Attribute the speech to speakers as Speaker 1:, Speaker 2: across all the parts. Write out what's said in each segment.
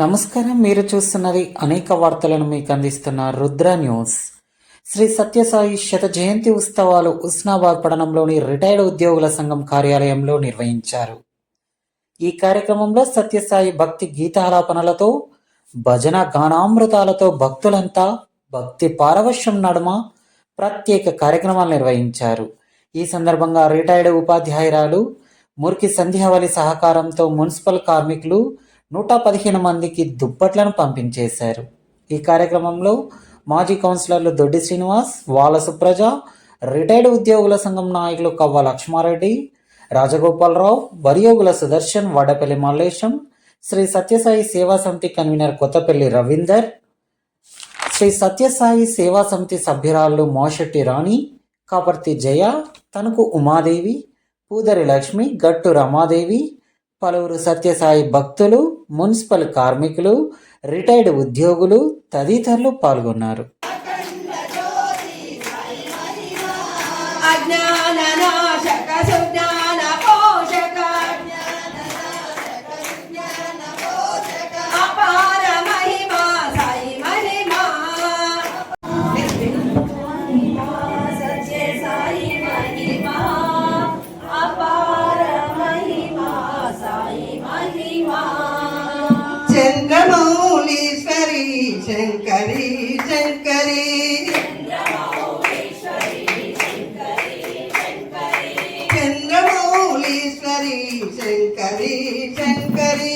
Speaker 1: నమస్కారం. మీరు చూస్తున్నది అనేక వార్తలను మీకు అందిస్తున్న రుద్ర న్యూస్. శ్రీ సత్యసాయి శత జయంతి ఉత్సవాలు ఉస్నాబాద్ పట్టణంలోని రిటైర్డ్ ఉద్యోగుల సంఘం కార్యాలయంలో నిర్వహించారు. ఈ కార్యక్రమంలో సత్యసాయి భక్తి గీతాలాపనలతో భజన గానామృతాలతో భక్తులంతా భక్తి పారవశ్యం నడుమ ప్రత్యేక కార్యక్రమాలు నిర్వహించారు. ఈ సందర్భంగా రిటైర్డ్ ఉపాధ్యాయురాలు మురికి సంధ్యావళి సహకారంతో మున్సిపల్ కార్మికులు నూట పదిహేను మందికి దుప్పట్లను పంపించేశారు. ఈ కార్యక్రమంలో మాజీ కౌన్సిలర్లు దొడ్డి శ్రీనివాస్ వాల సుప్రజ రిటైర్డ్ ఉద్యోగుల సంఘం నాయకులు కవ్వ లక్ష్మారెడ్డి రాజగోపాలరావు వరియోగుల సుదర్శన్ వడపల్లి మల్లేశం శ్రీ సత్యసాయి సేవా సమితి కన్వీనర్ కొత్తపల్లి రవీందర్ శ్రీ సత్యసాయి సేవా సమితి సభ్యురాళ్ళు మోషెట్టి రాణి కాపర్తి జయ తణుకు ఉమాదేవి పూదరి లక్ష్మి గట్టు రమాదేవి పలువురు సత్యసాయి భక్తులు మున్సిపల్ కార్మికులు రిటైర్డ్ ఉద్యోగులు తదితరులు పాల్గొన్నారు.
Speaker 2: చంద్రమౌళీశ్వరి శంకరి శంకరి చంద్రమౌళీశ్వరి శంకరి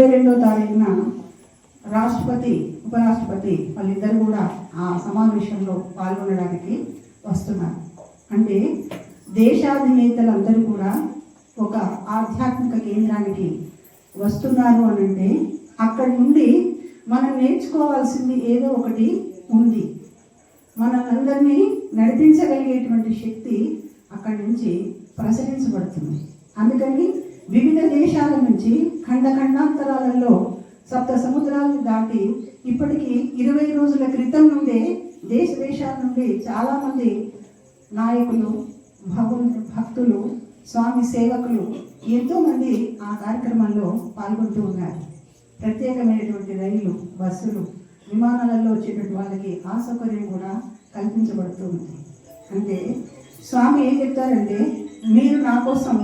Speaker 3: ఇరవై రెండో తారీఖున రాష్ట్రపతి ఉపరాష్ట్రపతి వాళ్ళిద్దరు కూడా ఆ సమావేశంలో పాల్గొనడానికి వస్తున్నారు. అంటే దేశాధినేతలందరూ కూడా ఒక ఆధ్యాత్మిక కేంద్రానికి వస్తున్నారు అని అంటే అక్కడి నుండి మనం నేర్చుకోవాల్సింది ఏదో ఒకటి ఉంది. మనందరినీ నడిపించగలిగేటువంటి శక్తి అక్కడి నుంచి ప్రసరించబడుతుంది. అందుకని వివిధ దేశాల నుంచి ఖండ ఖండాంతరాలలో సప్త సముద్రాలను దాటి ఇప్పటికి ఇరవై రోజుల క్రితం నుండే దేశ దేశాల నుండి చాలామంది నాయకులు భగవ భక్తులు స్వామి సేవకులు ఎంతోమంది ఆ కార్యక్రమంలో పాల్గొంటూ ఉన్నారు. ప్రత్యేకమైనటువంటి రైళ్ళు బస్సులు విమానాలలో వచ్చేటువంటి వాళ్ళకి ఆ సౌకర్యం కూడా కల్పించబడుతూ ఉంది. అంటే స్వామి ఏం చెప్తారంటే మీరు నా కోసం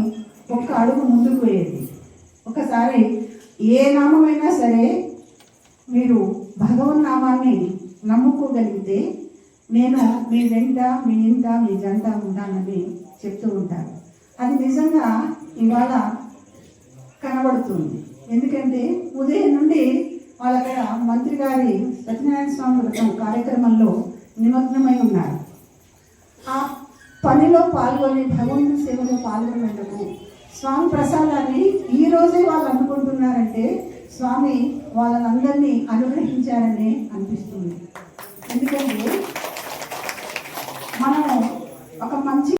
Speaker 3: ఒక్క అడుగు ముందుకు వేయండి ఒకసారి ఏ నామమైనా సరే మీరు భగవన్ నామాన్ని నమ్ముకోగలిగితే నేను మీ వెంట మీ ఇంట మీ జంట ఉంటానని చెప్తూ ఉంటాను అది నిజంగా ఇవాళ కనబడుతుంది. ఎందుకంటే ఉదయం నుండి వాళ్ళక్కడ మంత్రి గారి సత్యనారాయణ స్వామి వ్రతం కార్యక్రమంలో నిమగ్నమై ఉన్నారు. ఆ పనిలో పాల్గొని భగవంతుని సేవలో పాల్గొనేందుకు స్వామి ప్రసాదాన్ని ఈ రోజే వాళ్ళు అనుకుంటున్నారంటే స్వామి వాళ్ళని అనుగ్రహించారని అనిపిస్తుంది. ఎందుకంటే మనం ఒక మంచి